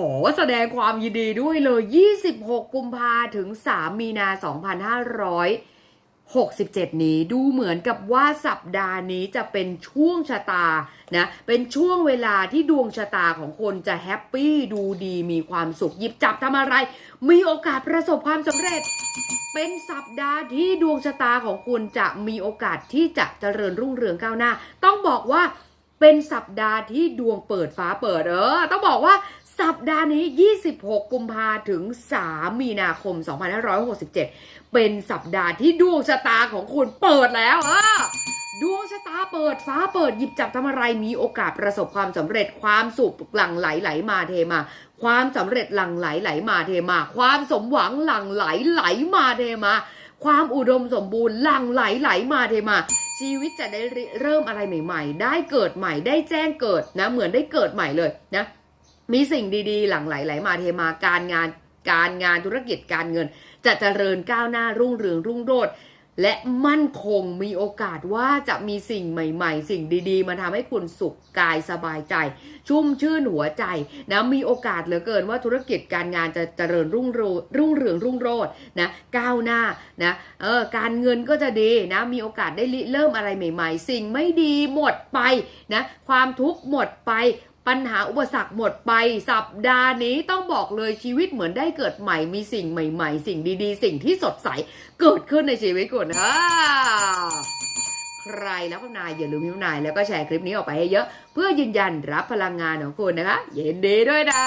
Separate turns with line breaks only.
ขอแสดงความยินดีด้วยเลย 26 กุมภาถึง 3 มีนา 2567 นี้ดูเหมือนกับว่าสัปดาห์นี้จะเป็นช่วงชะตานะ เป็นช่วงเวลาที่ดวงชะตาของคนจะแฮปปี้ดูดีมีความสุขหยิบจับทำอะไร มีโอกาสประสบความสำเร็จ เป็นสัปดาห์ที่ดวงชะตาของคุณจะมีโอกาสที่จะเจริญรุ่งเรืองก้าวหน้า ต้องบอกว่าเป็นสัปดาห์ที่ดวงเปิดฟ้าเปิดเออ ต้องบอกว่า สัปดาห์นี้ 26 กุมภาถึง 3 มีนาคม 2567 เป็นสัปดาห์ที่ดวงชะตาของคุณเปิดแล้วเออดวงชะตาเปิดฟ้าเปิดหยิบจับทำอะไรมีโอกาสประสบความสำเร็จความสุขหลั่งไหลไหลมาเทมา ความสำเร็จหลั่งไหลไหลมาเทมา ความสมหวังหลั่งไหลไหลมาเทมา ความอุดมสมบูรณ์หลั่งไหลไหลมาเทมา ชีวิตจะได้เริ่มอะไรใหม่ ๆ ได้เกิดใหม่ได้แจ้งเกิดนะ เหมือนได้เกิดใหม่เลยนะ มีสิ่งดีๆ หลั่งไหลไหลมาเทมาการงานการงานธุรกิจการเงิน จะเจริญก้าวหน้ารุ่งเรืองรุ่งโรจน์และมั่นคงมีโอกาสว่าจะมีสิ่งใหม่ๆ สิ่งดีๆ มาทำให้คุณสุขกายสบายใจ ชุ่มชื่นหัวใจนะมีโอกาสเหลือเกินว่าธุรกิจการงานจะเจริญรุ่งโรจน์รุ่งเรืองรุ่งโรจน์นะก้าวหน้านะเออการเงินก็จะดีนะมีโอกาสได้เริ่มอะไรใหม่ ๆ สิ่งไม่ดีหมดไปนะความทุกข์หมดไป ปัญหาอุปสรรคหมดไป สัปดาห์นี้ต้องบอกเลยชีวิตเหมือนได้เกิดใหม่มีสิ่งใหม่ ๆ สิ่งดีๆ สิ่งที่สดใส เกิดขึ้นในชีวิตคุณอ่าใครแล้วนายอย่าลืมพิมพ์นายแล้วก็แชร์คลิปนี้ออกไปให้เยอะ เพื่อยืนยันรับพลังงานของคุณนะคะ เย็นดีด้วยนะ